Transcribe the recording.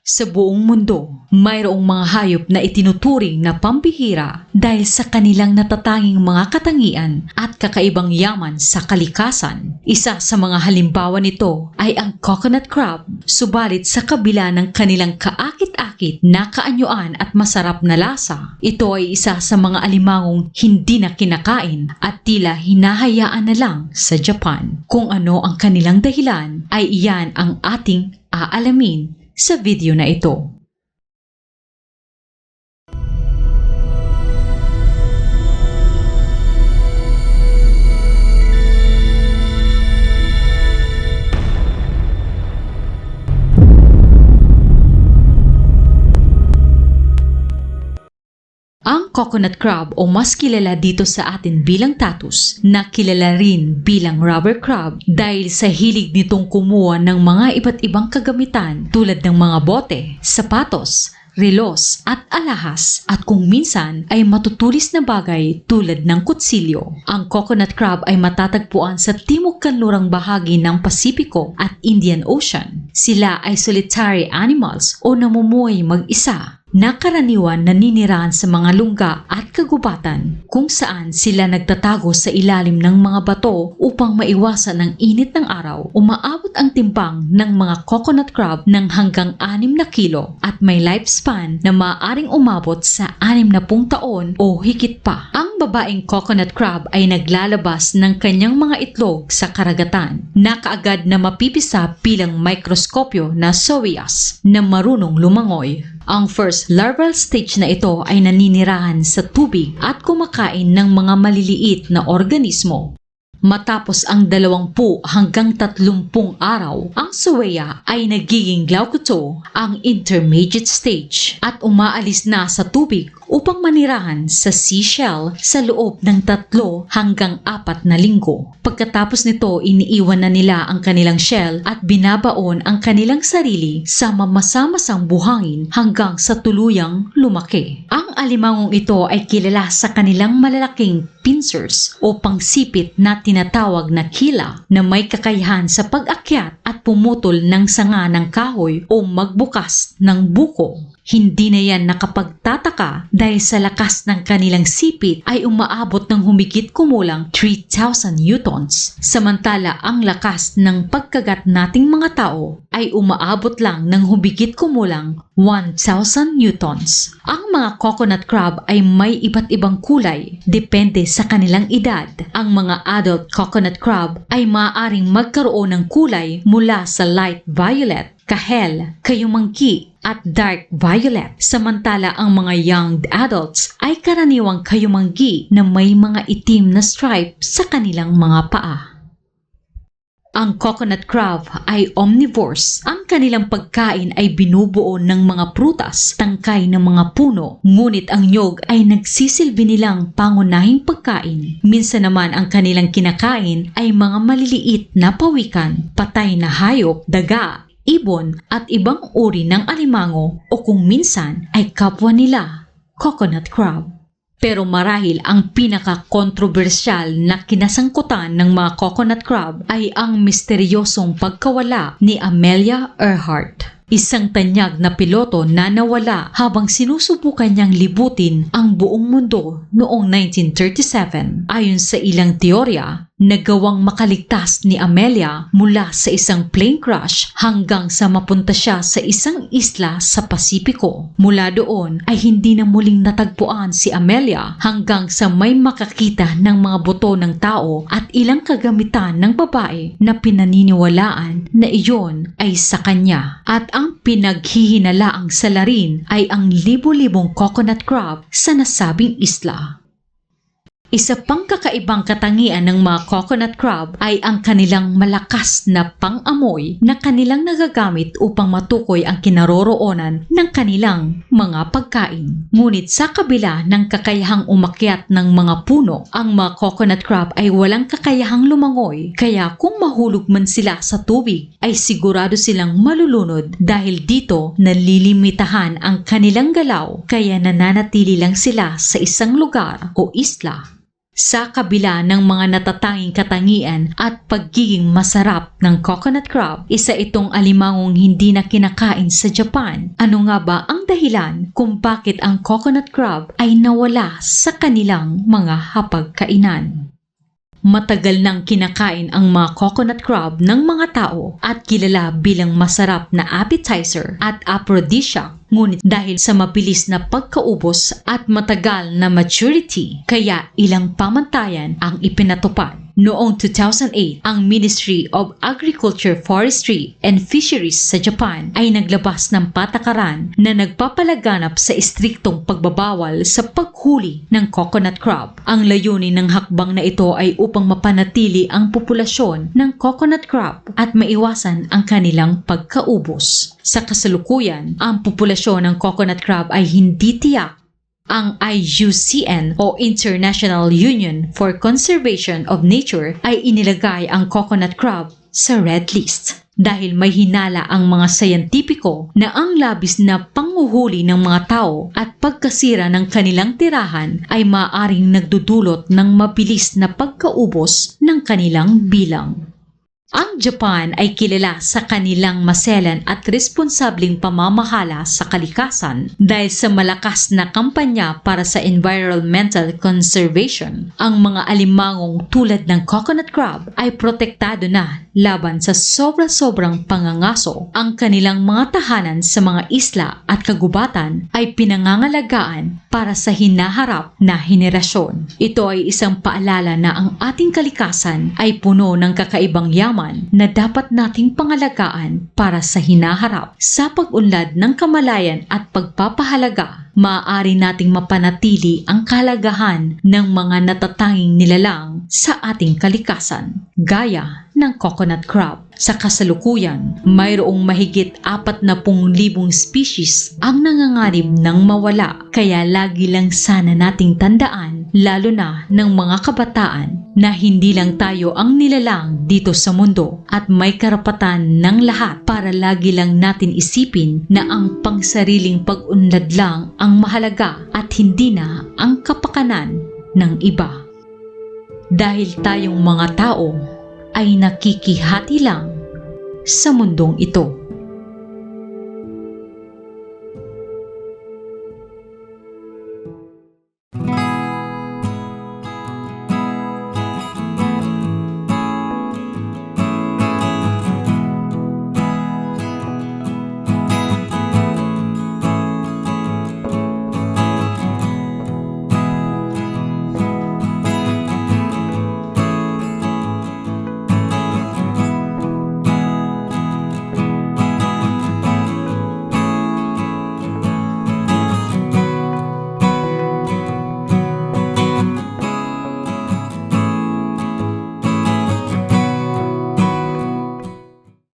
Sa buong mundo, mayroong mga hayop na itinuturing na pambihira dahil sa kanilang natatanging mga katangian at kakaibang yaman sa kalikasan. Isa sa mga halimbawa nito ay ang coconut crab, subalit sa kabila ng kanilang kaakit-akit na kaanyuan at masarap na lasa, ito ay isa sa mga alimangong hindi na kinakain at tila hinahayaan na lang sa Japan. Kung ano ang kanilang dahilan ay iyan ang ating aalamin sa video na ito. Coconut crab o mas kilala dito sa atin bilang tatus na kilala rin bilang rubber crab dahil sa hilig nitong kumuha ng mga iba't ibang kagamitan tulad ng mga bote, sapatos, relos at alahas at kung minsan ay matutulis na bagay tulad ng kutsilyo. Ang coconut crab ay matatagpuan sa timog kanlurang bahagi ng Pasipiko at Indian Ocean. Sila ay solitary animals o namumuhay mag-isa na karaniwan naninirahan sa mga lungga at kagubatan kung saan sila nagtatago sa ilalim ng mga bato upang maiwasan ang init ng araw. Umaabot ang timbang ng mga coconut crab ng hanggang 6 na kilo at may lifespan na maaaring umabot sa 60 taon o higit pa. Ang babaeng coconut crab ay naglalabas ng kanyang mga itlog sa karagatan na kaagad na mapipisa bilang mikroskopyo na sowias na marunong lumangoy. Ang first larval stage na ito ay naninirahan sa tubig at kumakain ng mga maliliit na organismo. Matapos ang 20 hanggang 30 araw, ang suweya ay nagiging glaucoto, ang intermediate stage, at umaalis na sa tubig upang manirahan sa seashell sa loob ng tatlo hanggang apat na linggo. Pagkatapos nito, iniiwan na nila ang kanilang shell at binabaon ang kanilang sarili sa mamasamasang buhangin hanggang sa tuluyang lumaki. Ang alimangong ito ay kilala sa kanilang malalaking pincers o pangsipit na tinatawag na kila na may kakayahan sa pag-akyat at pumutol ng sanga ng kahoy o magbukas ng buko. Hindi na yan nakapagtataka dahil sa lakas ng kanilang sipit ay umaabot ng humigit kumulang 3,000 newtons. Samantala ang lakas ng pagkagat nating mga tao ay umaabot lang ng humigit kumulang 1,000 newtons. Ang mga coconut crab ay may iba't ibang kulay depende sa kanilang edad. Ang mga adult coconut crab ay maaaring magkaroon ng kulay mula sa light violet kahel, kayumangki at dark violet. Samantala ang mga young adults ay karaniwang kayumanggi na may mga itim na stripe sa kanilang mga paa. Ang coconut crab ay omnivores. Ang kanilang pagkain ay binubuo ng mga prutas, tangkay ng mga puno, ngunit ang nyog ay nagsisilbi nilang pangunahing pagkain. Minsan naman ang kanilang kinakain ay mga maliliit na pawikan, patay na hayop, daga, ibon at ibang uri ng alimango o kung minsan ay kapwa nila, coconut crab. Pero marahil ang pinaka-kontrobersyal na kinasangkutan ng mga coconut crab ay ang misteryosong pagkawala ni Amelia Earhart. Isang tanyag na piloto na nawala habang sinusubukan niyang libutin ang buong mundo noong 1937. Ayon sa ilang teorya, nagawang makaligtas ni Amelia mula sa isang plane crash hanggang sa mapunta siya sa isang isla sa Pasipiko. Mula doon ay hindi na muling natagpuan si Amelia hanggang sa may makakita ng mga buto ng tao at ilang kagamitan ng babae na pinaniniwalaan na iyon ay sa kanya. At ang pinaghihinalaang salarin ay ang libo-libong coconut crab sa nasabing isla. Isa pang kakaibang katangian ng mga coconut crab ay ang kanilang malakas na pang-amoy na kanilang nagagamit upang matukoy ang kinaroroonan ng kanilang mga pagkain. Ngunit sa kabila ng kakayahang umakyat ng mga puno, ang mga coconut crab ay walang kakayahang lumangoy. Kaya kung mahulog man sila sa tubig ay sigurado silang malulunod dahil dito nalilimitahan ang kanilang galaw. Kaya nananatili lang sila sa isang lugar o isla Sa kabila ng mga natatanging katangian at pagiging masarap ng coconut crab, isa itong alimangong hindi na kinakain sa Japan. Ano nga ba ang dahilan kung bakit ang coconut crab ay nawala sa kanilang mga hapagkainan? Matagal nang kinakain ang mga coconut crab ng mga tao at kilala bilang masarap na appetizer at aphrodisiac ngunit dahil sa mabilis na pagkaubos at matagal na maturity kaya ilang pamantayan ang ipinatupad. Noong 2008, ang Ministry of Agriculture, Forestry and Fisheries sa Japan ay naglabas ng patakaran na nagpapalaganap sa istriktong pagbabawal sa paghuli ng coconut crab. Ang layunin ng hakbang na ito ay upang mapanatili ang populasyon ng coconut crab at maiwasan ang kanilang pagkaubos. Sa kasalukuyan, ang populasyon ng coconut crab ay hindi tiyak ang IUCN o International Union for Conservation of Nature ay inilagay ang coconut crab sa red list dahil may hinala ang mga sayantipiko na ang labis na panguhuli ng mga tao at pagkasira ng kanilang tirahan ay maaring nagdudulot ng mabilis na pagkaubos ng kanilang bilang. Ang Japan ay kilala sa kanilang maselan at responsableng pamamahala sa kalikasan dahil sa malakas na kampanya para sa environmental conservation. Ang mga alimangong tulad ng coconut crab ay protektado na laban sa sobra-sobrang pangangaso. Ang kanilang mga tahanan sa mga isla at kagubatan ay pinangangalagaan para sa hinaharap na henerasyon. Ito ay isang paalala na ang ating kalikasan ay puno ng kakaibang yaman na dapat nating pangalagaan para sa hinaharap. Sa pag-unlad ng kamalayan at pagpapahalaga, maaari nating mapanatili ang kalagahan ng mga natatanging nilalang sa ating kalikasan, gaya ng coconut crab. Sa kasalukuyan, mayroong mahigit 40,000 species ang nanganganib ng mawala. Kaya lagi lang sana nating tandaan, lalo na ng mga kabataan, na hindi lang tayo ang nilalang dito sa mundo at may karapatan ng lahat para lagi lang natin isipin na ang pangsariling pag-unlad lang ang mahalaga at hindi na ang kapakanan ng iba. Dahil tayong mga tao ay nakikihati lang sa mundong ito.